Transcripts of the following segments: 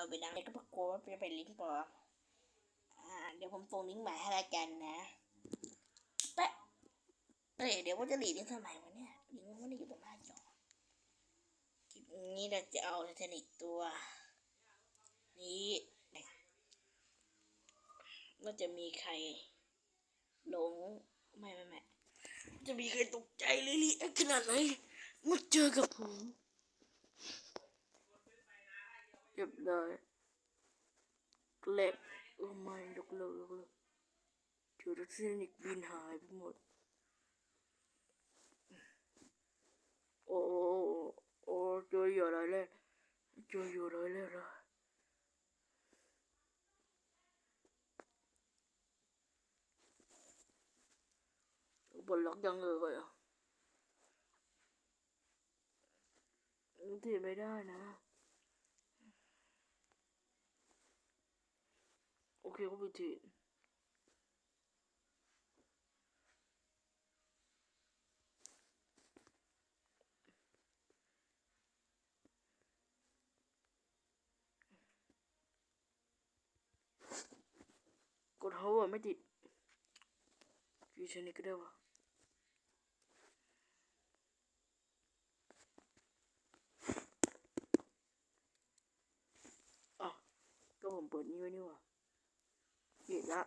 เอาไปดังเลยก็ปรากฏว่าจะเป็นลิงก์ปลอมอ่า เดี๋ยวผมส่งลิงก์มาให้ละกันนะแปะเอ้ยเดี๋ยวว่าจะหลีลิงก์ทำไมวะเนี่ยลิงก์มันไม่ได้อยู่ตรงหน้าจอคลิปนี้เราจะเอาไททานิกตัว นี้ว่าจะมีใครหลงไม่ไม่ไม่จะมีใครตกใจลยลิขนาดไหนเมื่อเจอกับผม เรียบร้อยแกลบโอ้ไม่ยกเลิกยกเลิกเจอทัศนิกบินหายไปหมด โอ้โอ้โอ้เจออยู่อะไรเลยเจออยู่อะไรเลยนะบนล็อกยังเลยอะถือไม่ได้นะ โอเคก็ไปถือดเขาอะไม่ติดยูชนิดก็ได้วะอ๋อก็ผมเปิดนี่ไว้นี่หว่า เห็นละ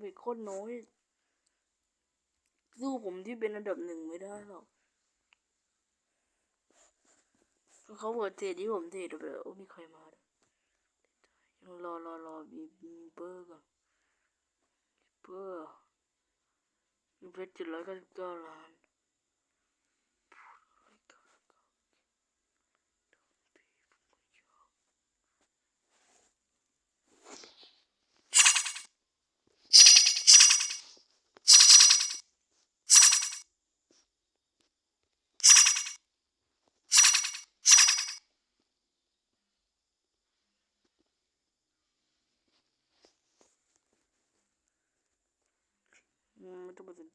มีคนน้อยสู้ผมที่เป็นอันดับหนึ่งไม่ได้หรอกเขาเปิดเทรดที่ผมเทรดไปแล้วโอ้มีใครมาด้วยยังรอรอรอมีมีเบอร์ก่อนเบอร์มีเพชรเจ็ดร้อยเก้าสิบเก้าล้าน อืมไม่ต้องไปสน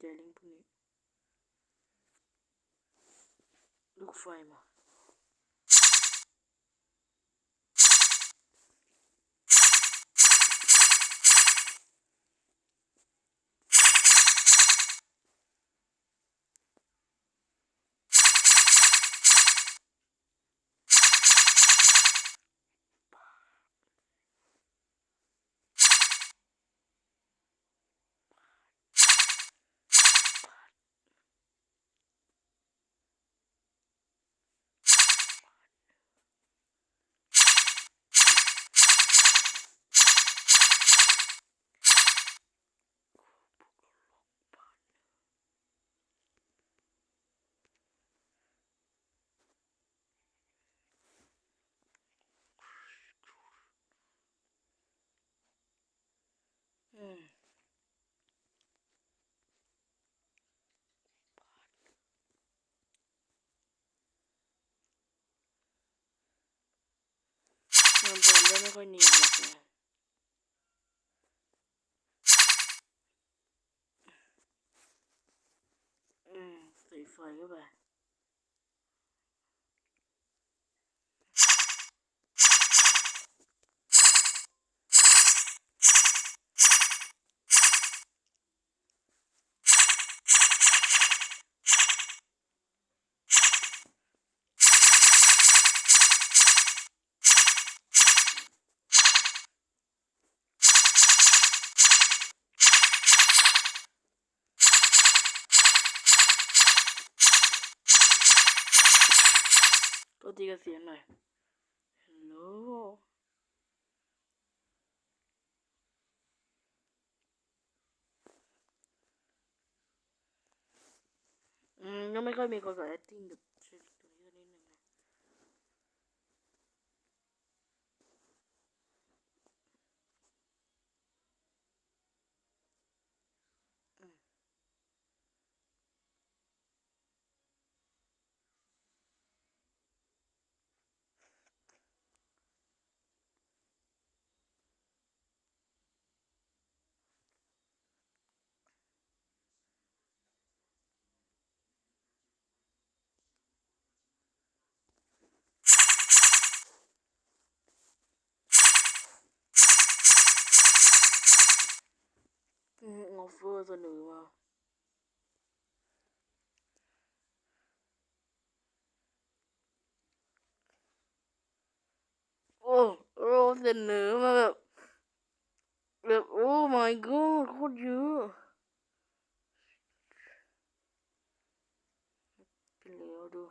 งก์พวกนี้ลูกไฟมาอืมงานปลก็ไม่ค่อยเนียนหรอกนะอืมใส่ไฟเข้าไป ตีกับเสียงหน่อยฮัลโหลอืมยังไม่ค่อยมีคนกอน acting กับเชลิตัวนี้ก็นิดนึงนะอืม อฟเฟอร์เสนอมาโอ้โอ้เสนอมาแบบแบบโอ้ my god โคตรเยอะไปแล้วดู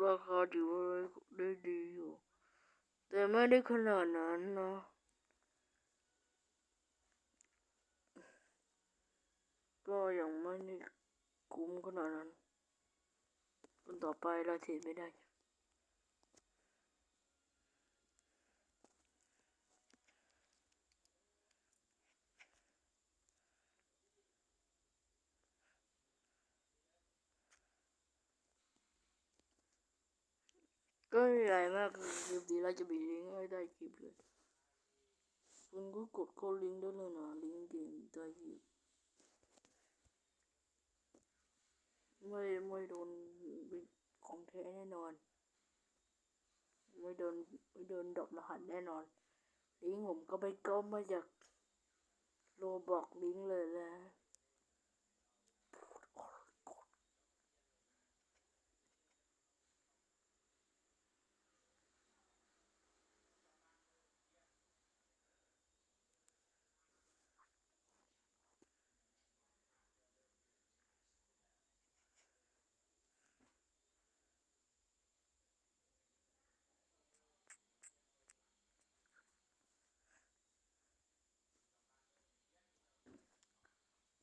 ราคาถือว่าได้ดีอยู่ แต่ไม่ได้ขนาดนั้นนะ ก็ยังไม่ได้คุ้มขนาดนั้นคนต่อไปเราเทรดไม่ได้ ก็ใหญ่มากคือคลิปนี้เราจะมีลิงก์ให้ได้คลิปเลยคุณก็กดเข้าลิงก์ได้เลยนะลิงก์เกมใต้คลิป ไม่ไม่โดนบิดของแท้แน่นอน ไม่โดนไม่โดนดอกรหัสแน่นอน ลิงผมก็ไปก้มมาจากโรบอกลิงเลยแล้ว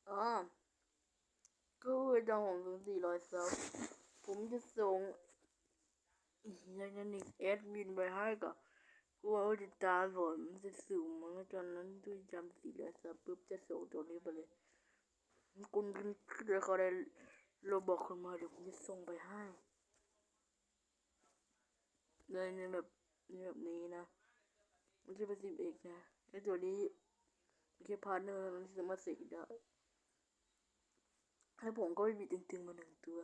อ๋อก็เวลาผมถึงสี่ร้อยซับผมจะส่งยังจะนิกแอดมินไปให้กับผู้เอาติดตามผมจะสูงมั้งตอนนั้นด้วยจำสี่ร้อยซับปุ๊บจะส่งตัวนี้ไปเลยคุณเดี๋ยวเขาได้โรบอกคนมาเดี๋ยวผมจะส่งไปให้เลยในแบบในแบบนี้นะไม่ใช่เป็นสิบเอกนะไอตัวนี้ไม่ใช่พาร์ทเนอร์มันสามารถเสกได้ แล้วผมก็ไม่มีตึงๆมาหนึ่งตัว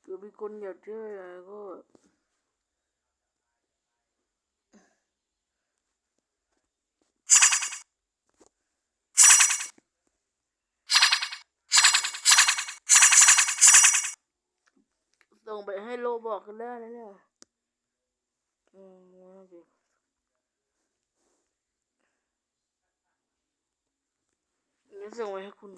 เผื่อมีคนอยากได้อะไรก็ส่งไปให้โลบอกกันได้นะเนี่ย อืมว่า งั้นส่งไว้ให้คุณ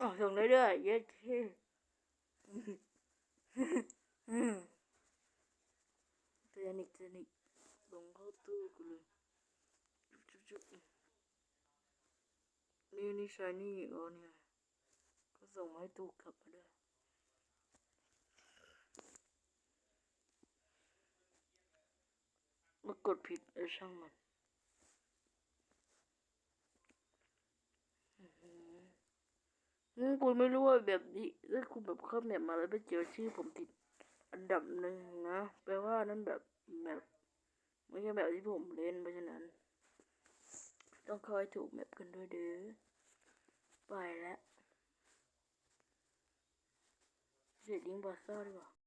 อ๋อส่งได้ด้วยเย้เท่เทนิกเทนิก ตู้กูเลยจุ๊บจุ๊บนี่นี่ชายนี่อ๋อเนี่ยก็ส่งมาให้ตู้กลับมาด้วยมากดผิดไอ้ช่างมันอืมกูไม่รู้ว่าแบบนี้ถ้าคุณแบบเข้าแมปมาแล้วไปเจอชื่อผมติดอันดับหนึ่งนะแปลว่านั่นแบบแบบ ไม่ใช่แบบที่ผมเล่นเพราะฉะนั้น ต้องคอยถูกแมปกันด้วยเด้อไปแล้วเสร็จลิงบอสซ่าดีกว่า